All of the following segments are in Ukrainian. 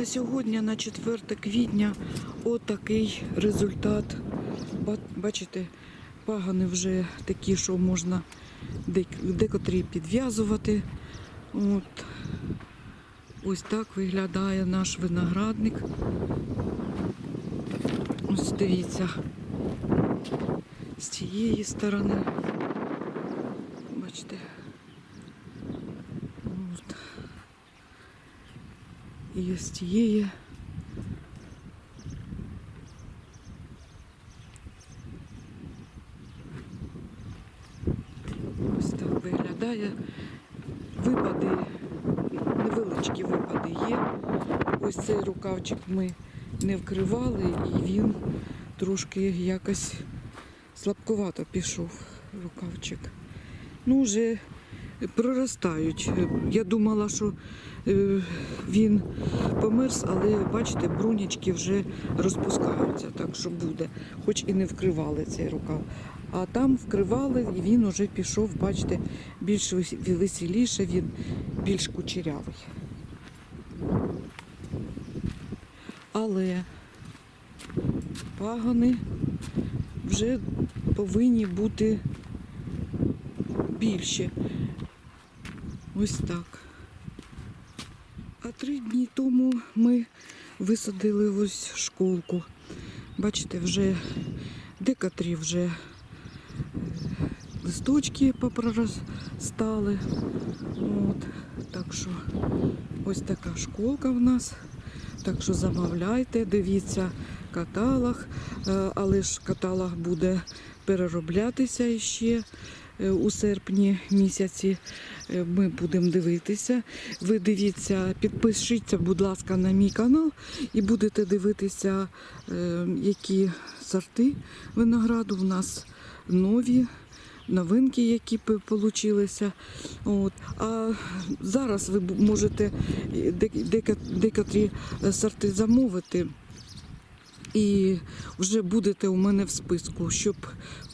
На сьогодні, на 4 квітня, отакий результат. Бачите, пагани вже такі, що можна декотрі підв'язувати. От. Ось так виглядає наш виноградник. Ось дивіться. З цієї сторони. Бачите. От. І тієї. Ось так виглядає. Випади, невеличкі випади є. Ось цей рукавчик ми не вкривали і він трошки якось слабкувато пішов рукавчик. Ну, вже проростають. Я думала, що він померз, але бачите, брунячки вже розпускаються, так що буде, хоч і не вкривали цей рукав. А там вкривали, і він вже пішов, бачите, більш веселіше, він більш кучерявий. Але пагони вже повинні бути більше. Ось так. А три дні тому ми висадили ось школку. Бачите, вже декотрі вже листочки попроростали. От, так що ось така школка в нас. Так що замовляйте, дивіться каталог, Е, але ж каталог буде перероблятися ще е, у серпні місяці. Е, Ми будемо дивитися. Ви дивіться, підпишіться, будь ласка, на мій канал і будете дивитися, е, які сорти винограду в нас нові. Новинки, які получилися. От. А зараз ви можете е, декотрі сорти замовити. І вже будете у мене в списку, щоб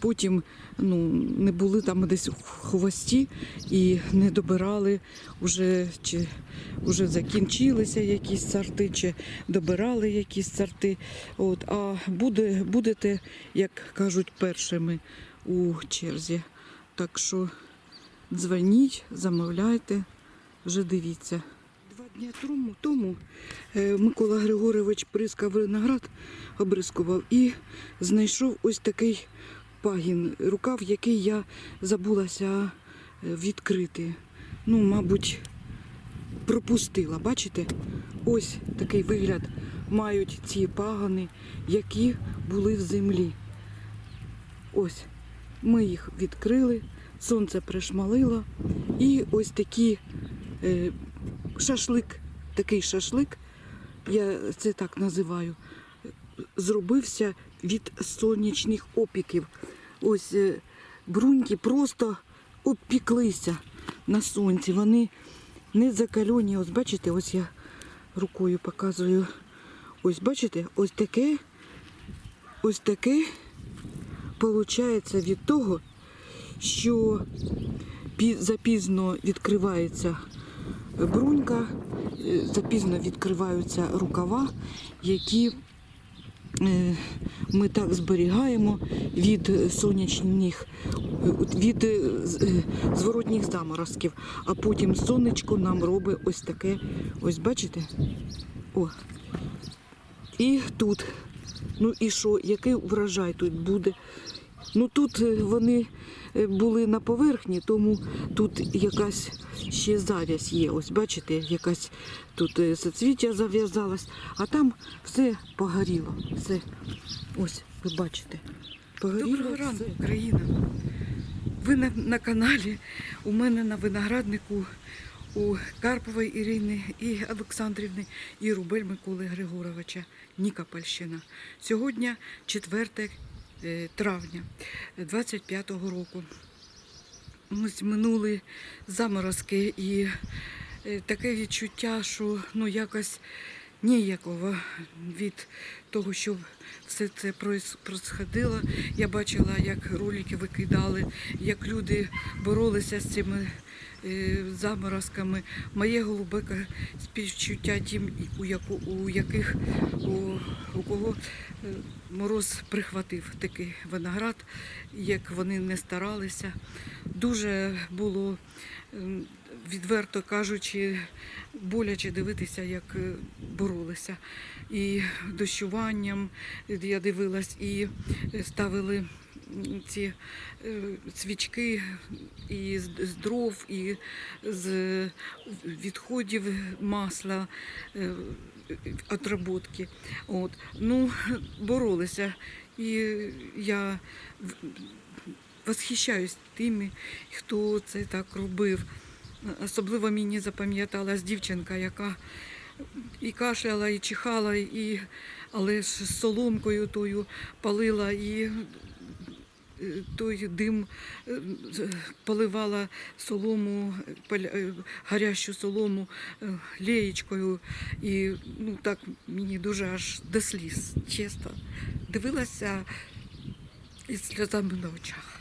потім ну, не були там десь в хвості і не добирали, вже, чи вже закінчилися якісь сорти, чи добирали якісь сорти. От, а буде, будете, як кажуть, першими у черзі. Так що дзвоніть, замовляйте, вже дивіться. Два дні тому, е, Микола Григорович прискав виноград, обрискував і знайшов ось такий пагін, рукав, який я забулася е, відкрити. Ну, мабуть, пропустила. Бачите? Ось такий вигляд мають ці пагани, які були в землі. Ось ми їх відкрили, сонце пришмалило, і ось такі е, шашлик, такий шашлик, я це так називаю, зробився від сонячних опіків. Ось е, бруньки просто обпіклися на сонці. Вони не закалені. Ось бачите, ось я рукою показую. Ось бачите, ось таке, ось таке получається від того, що запізно відкривається брунька, е, запізно відкриваються рукава, які ми так зберігаємо від сонячних, е, від е, е, зворотніх заморозків. А потім сонечко нам робить ось таке, ось бачите? О. І тут. Ну і що, який врожай тут буде? Ну тут е, вони е, були на поверхні, тому тут якась ще зав'язь є. Ось бачите, якась тут е, соцвіття зав'язалась, а там все погоріло. Все. Ось, ви бачите. Погоріло Доброго ранку, все. Україна. Ви на, на каналі у мене на винограднику у Карпової Ірини і Олександрівни і Рубель Миколи Григоровича Нікопольщина. Сьогодні 4 е, травня 25-го року. Ось минули заморозки і е, таке відчуття, що ну якось ніякого від того, що все це происходило. Я бачила, як ролики викидали, як люди боролися з цими е, заморозками. Моє глибоке співчуття тим, у, яку, у яких у, у кого е, мороз прихватив такий виноград, як вони не старалися. Дуже було, ем, відверто кажучи, боляче дивитися, як е, боролися. І дощуванням я дивилась, і е, ставили ці е, свічки і з дров, і з відходів масла, е, отработки. От. Ну, боролися. І я восхищаюсь тими, хто це так робив. Особливо мені запам'яталась дівчинка, яка і кашляла, і чихала, і, але ж з соломкою тою палила, і той дим е, поливала солому, е, гарячу солому е, леєчкою. І ну, так мені дуже аж до сліз, чесно. Дивилася із сльозами на очах.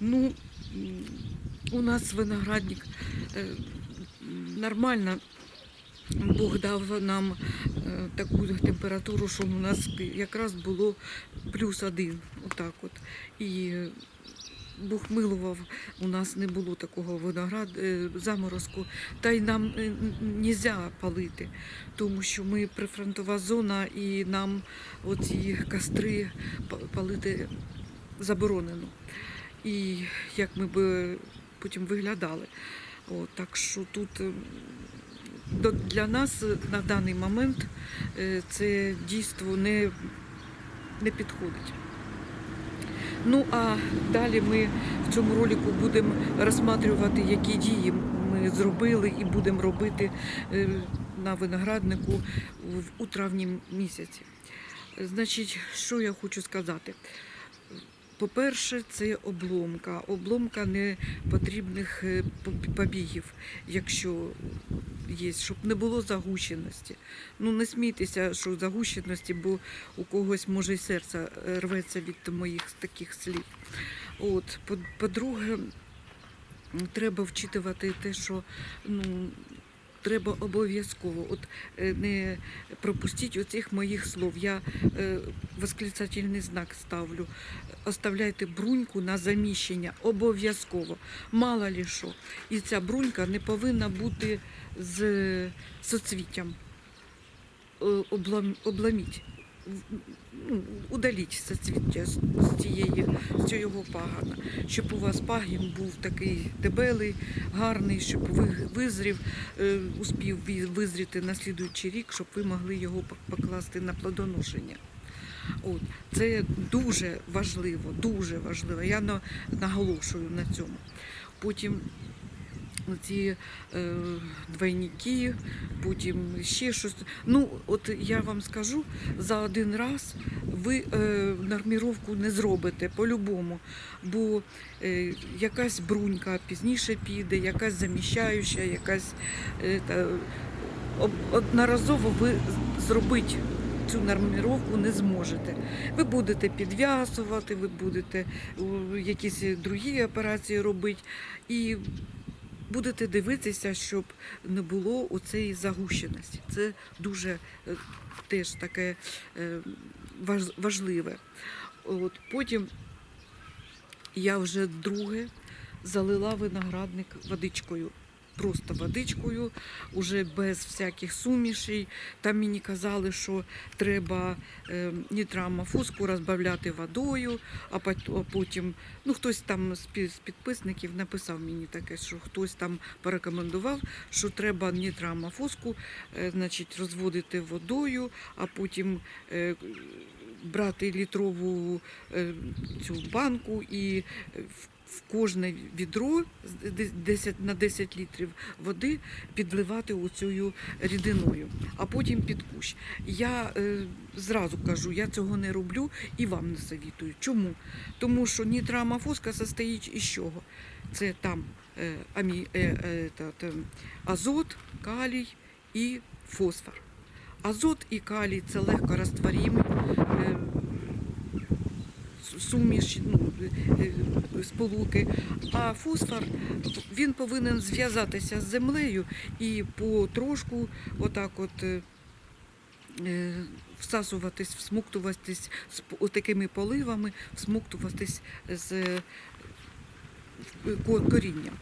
Ну, у нас виноградник нормально. Бог дав нам е, таку температуру, що у нас якраз було плюс один. Отак от. І е, Бог милував, у нас не було такого виноград, е, заморозку, та й нам не можна палити, тому що ми прифронтова зона і нам оці костри палити заборонено. І як ми би потім виглядали. От, так що тут для нас на даний момент е, це дійство не, не підходить. Ну а далі ми в цьому ролику будемо розсматривати, які дії ми зробили і будемо робити е, на винограднику у травні місяці. Значить, що я хочу сказати? По-перше, це обломка. Обломка непотрібних е, поб- побігів, якщо є, щоб не було загущеності. Ну не смійтеся, що загущеності, бо у когось може й серце е, рветься від моїх таких слів. От, по- по-друге, треба вчитувати те, що ну, треба обов'язково. От е, не пропустіть оцих моїх слов. Я е, восклицательний знак ставлю. Оставляйте бруньку на заміщення обов'язково. Мало лі що. І ця брунька не повинна бути з соцвіттям. Е, Облам, обламіть. Ну, Удаліть соцвіття з, з цієї з цього пагана, щоб у вас пагін був такий дебелий, гарний, щоб ви визрів, е, успів визріти на слідуючий рік, щоб ви могли його покласти на плодоношення. От, це дуже важливо, дуже важливо. Я наголошую на цьому. Потім ці е, двойники, потім ще щось. Ну, от я вам скажу, за один раз ви е, норміровку не зробите по-любому, бо е, якась брунька пізніше піде, якась заміщаюча, якась е, та, одноразово ви зробити цю норміровку не зможете. Ви будете підв'язувати, ви будете якісь другі операції робити і будете дивитися, щоб не було оцеї загущеності. Це дуже е, теж таке е, важливе. От потім я вже друге залила виноградник водичкою. Просто водичкою, уже без всяких сумішей. Там мені казали, що треба е, нітрамофоску розбавляти водою, а потім ну хтось там з підписників написав мені таке, що хтось там порекомендував, що треба нітрамофоску е, значить, розводити водою, а потім е, брати літрову е, цю банку і в кожне відро 10 на 10 літрів води підливати оцею рідиною, а потім під кущ. Я е, зразу кажу, я цього не роблю і вам не совітую. Чому? Тому що нітрамофоска состоїть із чого? Це там е, амі, е, е, та- та, азот, калій і фосфор. азот і калій це легко розтворімі е, с- суміші, ну, е, е, сполуки. А фосфор він повинен зв'язатися з землею і потрошку отак от. е, Всасуватись, всмоктуватись з такими поливами, всмоктуватись з корінням.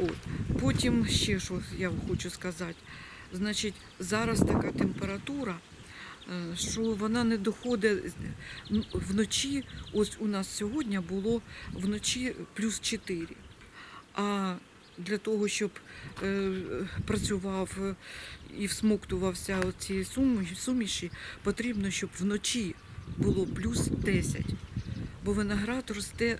От. Потім ще що я хочу сказати. Значить, зараз така температура, що вона не доходить вночі. Ось у нас сьогодні було вночі плюс 4. А для того, щоб е, працював е, і всмоктувався ці суміші, потрібно, щоб вночі було плюс 10. Бо виноград росте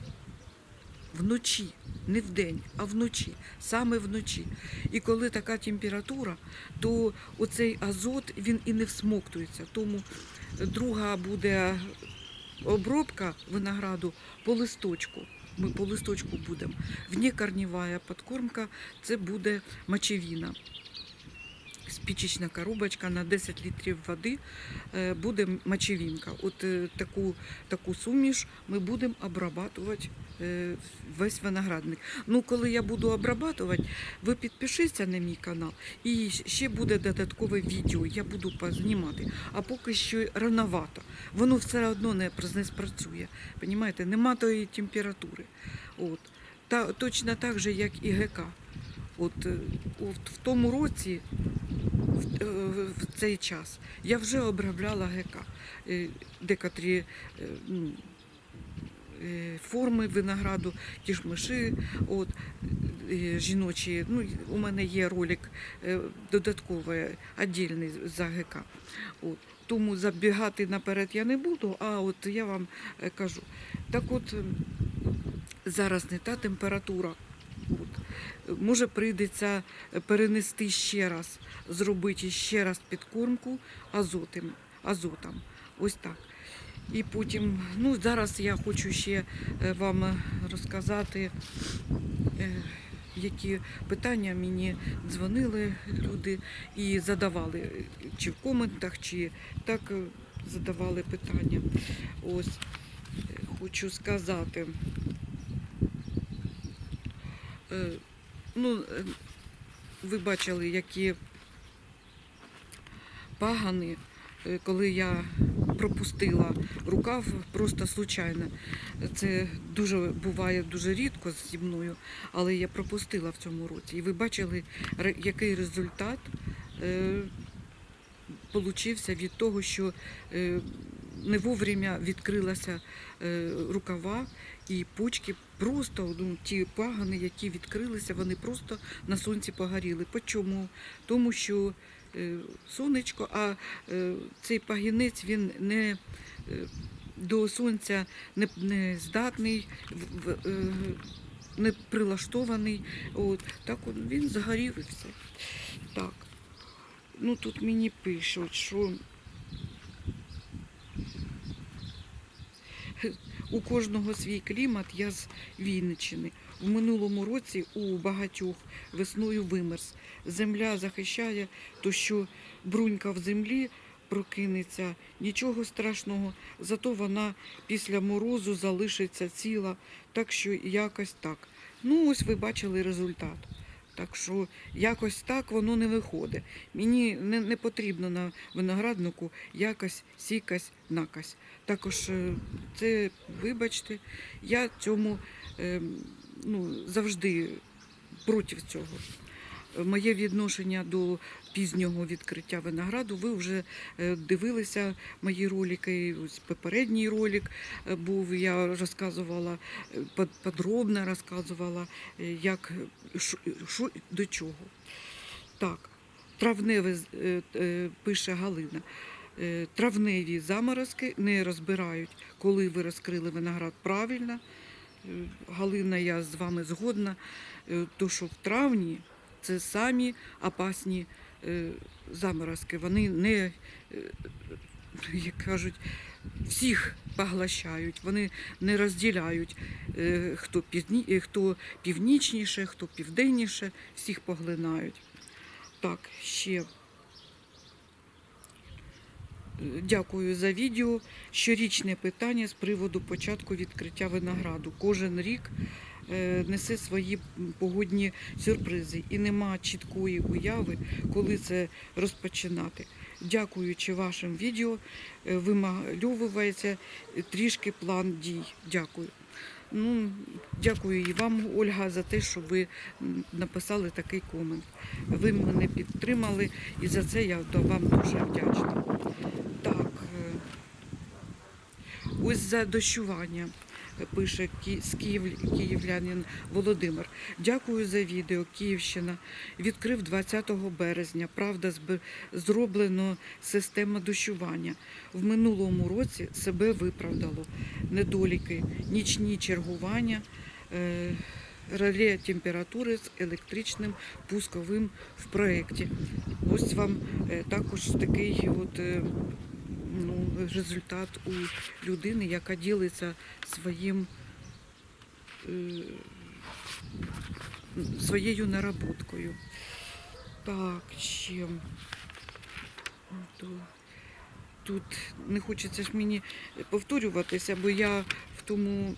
вночі, не вдень, а вночі, саме вночі. І коли така температура, то оцей азот він і не всмоктується. Тому друга буде обробка винограду по листочку. Ми по листочку будемо. Внекорневая подкормка це буде мочевина. Спічечна коробочка на 10 літрів води е, буде мочевинка. От е, таку, таку суміш ми будемо обрабатувати е, весь виноградник. Ну, коли я буду обрабатувати, ви підпишіться на мій канал, і ще буде додаткове відео. Я буду познімати. А поки що рановато. Воно все одно не, спрацює. Понімаєте? Нема тої температури. От. Та, точно так же, як і ГК. От, от в тому році, в, е, в цей час, я вже обробляла ГК. Е, Декотрі е, ну, форми винограду, ті ж миші, от, жіночі. Ну, у мене є ролик додатковий, віддільний за ГК. От. Тому забігати наперед я не буду, а от я вам кажу. Так от зараз не та температура. Може, прийдеться перенести ще раз, зробити ще раз підкормку азотом. азотом. Ось так. І потім, ну зараз я хочу ще е, вам розказати, е, які питання мені дзвонили люди і задавали, чи в коментах, чи так е, задавали питання. Ось хочу сказати. Е, Ну, е, ви бачили, які пагани, е, коли я пропустила рукав просто случайно. Це дуже буває дуже рідко зі мною, але я пропустила в цьому році. І ви бачили, який результат получився від того, що не вовремя відкрилася е, рукава і почки просто ну, ті пагани, які відкрилися, вони просто на сонці погоріли. По чому? Тому що е, сонечко, а е, цей пагінець він не до сонця не, не здатний, не прилаштований. От, так він загорів і все. Так. Ну тут мені пишуть, що у кожного свій клімат, я з Вінниччини. В минулому році у багатьох весною вимерз. Земля захищає, то що брунька в землі прокинеться, нічого страшного, зато вона після морозу залишиться ціла, так що якось так. Ну, ось ви бачили результат. Так що якось так воно не виходить. Мені не, не потрібно на винограднику якось, сікась, накась. Також е, це, вибачте, я цьому е, ну, завжди проти цього. Моє відношення до пізнього відкриття винограду. Ви вже е, дивилися мої ролики. Ось попередній ролик е, був. Я розказувала е, подробно розказувала, як що, до чого. Так, травневе пише Галина. Травневі заморозки не розбирають, коли ви розкрили виноград правильно. Галина, я з вами згодна, то що в травні це самі опасні заморозки. Вони не, е, як кажуть, всіх поглощають, вони не розділяють, е, хто, півні, е, хто північніше, хто південніше, всіх поглинають. Так, ще. Дякую за відео. Щорічне питання з приводу початку відкриття винограду. Кожен рік е, несе свої погодні сюрпризи і нема чіткої уяви, коли це розпочинати. Дякуючи вашим відео, е, вимальовується трішки план дій. Дякую. Ну, дякую і вам, Ольга, за те, що ви написали такий комент. Ви мене підтримали, і за це я вам дуже вдячна. Так, е, ось за дощування е, пише Київ, київлянин Володимир. Дякую за відео. Київщина відкрив 20 березня. Правда, зроблено система дощування. В минулому році себе виправдало. Недоліки, нічні чергування. е, Реле температури з електричним пусковим в проєкті. Ось вам е, також такий от, е, ну, результат у людини, яка ділиться своїм, е, своєю наработкою. Так, ще. Тут не хочеться ж мені повторюватися, бо я в тому.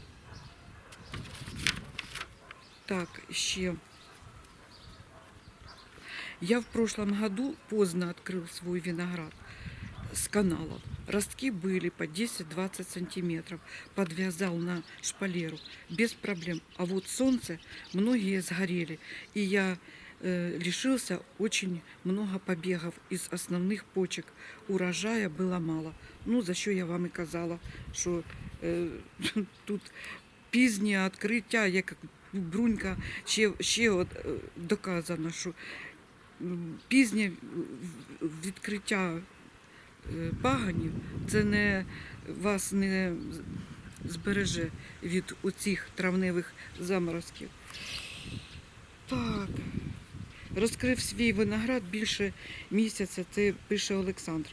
Так, ще. Я в прошлом году поздно открыл свой виноград с каналов. Ростки были по 10-20 сантиметров. Подвязал на шпалеру без проблем. А вот солнце многие сгорели. И я э, лишился очень много побегов из основных почек. Урожая было мало. Ну, за що я вам і казала, що е, тут пізнє відкриття, як Брунька ще, ще от, е, доказано, що м, пізнє в- в- відкриття е, паганів це не вас не збереже від оцих травневих заморозків. Так. Розкрив свій виноград більше місяця, це пише Олександр.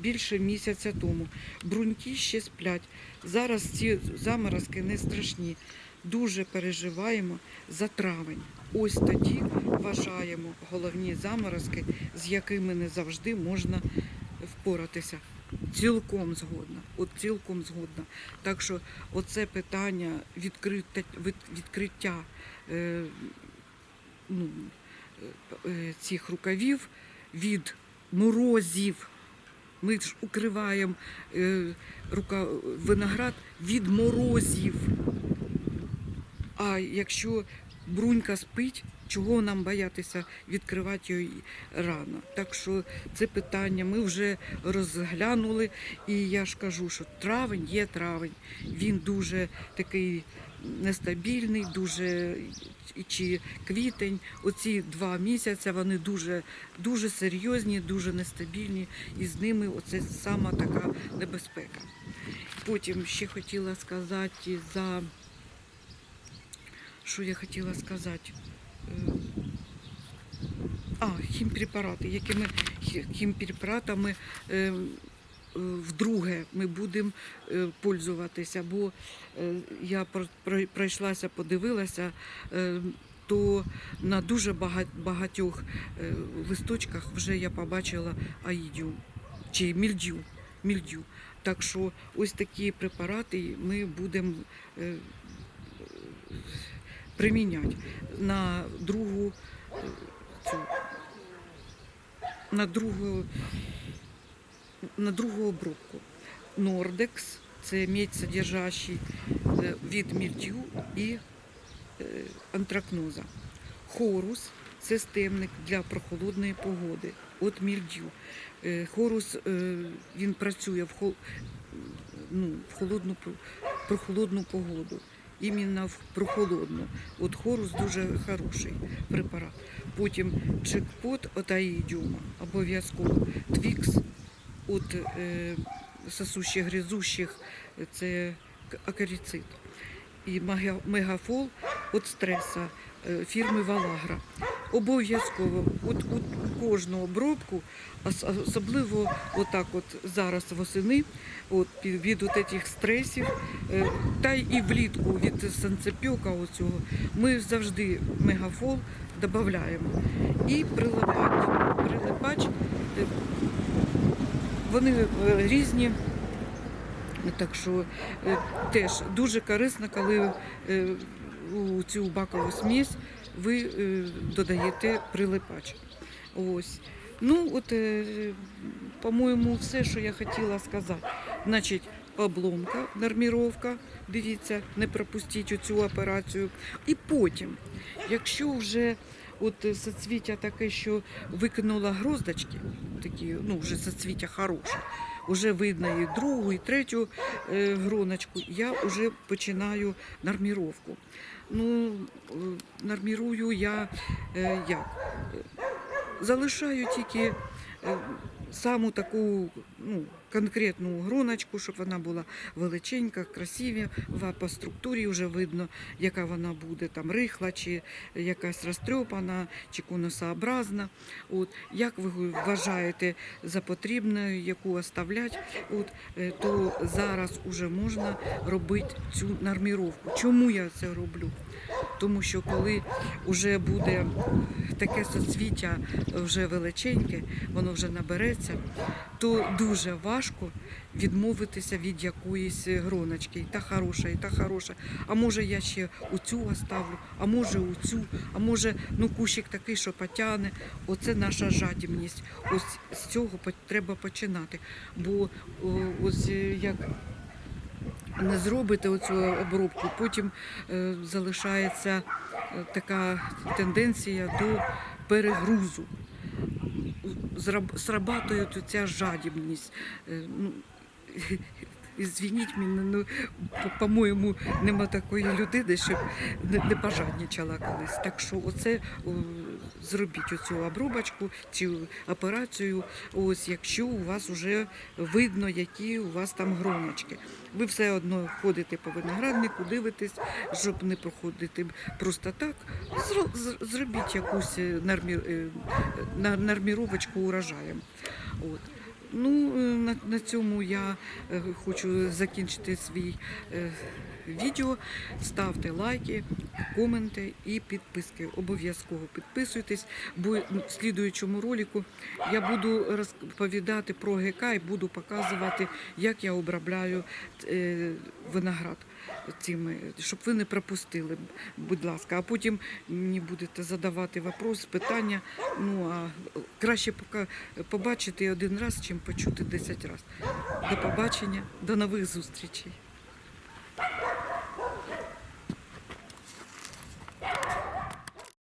Більше місяця тому. Бруньки ще сплять. Зараз ці заморозки не страшні. Дуже переживаємо за травень. Ось тоді вважаємо головні заморозки, з якими не завжди можна впоратися. Цілком згодна. От цілком згодна. Так що оце питання відкриття, відкриття е, ну, е, цих рукавів від морозів. Ми ж укриваємо е, рука, виноград від морозів. А якщо брунька спить, чого нам боятися відкривати її рано? Так що це питання ми вже розглянули, і я ж кажу, що травень є травень. Він дуже такий нестабільний, дуже чи квітень. Оці два місяці вони дуже, дуже серйозні, дуже нестабільні, і з ними оце сама така небезпека. Потім ще хотіла сказати за що я хотіла сказати. Е, А, хімпрепарати, якими хі- хімпрепаратами е, е, вдруге ми будемо е, пользуватися, бо я про- про- пройшлася, подивилася, то на дуже багатьох листочках вже я побачила аїдіум чи мільдю. мільдю. Так що ось такі препарати ми будемо приміняти на другу е, цю на другу на другу обробку. Нордекс це медь содержащий е, від мільдю і е, антракноза. Хорус це стемник для прохолодної погоди. От мільдю. Хорус він працює в, ну, в холодну, прохолодну погоду. Іменно в прохолодну. От хорус дуже хороший препарат. Потім чекпот от аїдіума, обов'язково. Твікс от е, сосущих, гризущих, це акаріцид. І мега- мегафол від стреса е, фірми Валагра. Обов'язково от, от кожну обробку, особливо отак от зараз восени, от від от цих стресів, е, та і влітку від санцепьока оцього, ми завжди мегафол додаємо. І прилипач. Прилипач е, вони е, різні. Так що теж дуже корисно, коли у цю бакову смісь ви додаєте прилипач. Ось. Ну, от, е, по-моєму, все, що я хотіла сказати. Значить, обломка, норміровка, дивіться, не пропустіть цю операцію. І потім, якщо вже от соцвіття таке, що викинула гроздочки, такі, ну, вже соцвіття хороше, вже видно і другу, і третю е, гроночку, я вже починаю норміровку. Ну, е, нормірую я як? Залишаю тільки е, саму таку ну, конкретну гроночку, щоб вона була величенька, красива, по структурі вже видно, яка вона буде, там рихла, чи якась розтрьопана, чи конусообразна. От, як ви вважаєте за потрібне, яку оставляти, от, е, то зараз вже можна робити цю норміровку. Чому я це роблю? Тому що коли вже буде таке соцвіття вже величеньке, воно вже набереться, то дуже важко відмовитися від якоїсь гроночки. І та хороша, і та хороша. А може я ще у цю оставлю, а може у цю, а може ну кущик такий, що потягне. Оце наша жадібність. Ось з цього треба починати. Бо ось як не зробите оцю обробку, потім е, залишається е, така тенденція до перегрузу. Срабатує ця жадібність. Е, ну, Звініть мене, ну, по- по-моєму, нема такої людини, щоб не, пожаднічала колись. Так що оце зробіть оцю обробочку цю операцію, ось якщо у вас вже видно, які у вас там гроночки. Ви все одно ходите по винограднику, дивитесь, щоб не проходити просто так. зро- Зробіть якусь нарміровочку е, урожаєм. От. Ну, е, на, на цьому я е, хочу закінчити свій е, відео. Ставте лайки, коменти і підписки. Обов'язково підписуйтесь, бо в слідуючому ролику я буду розповідати про ГК і буду показувати, як я обробляю виноград. Цими, щоб ви не пропустили, будь ласка. А потім мені будете задавати вопрос, питання. Ну а краще побачити один раз, чим почути 10 разів. До побачення, до нових зустрічей.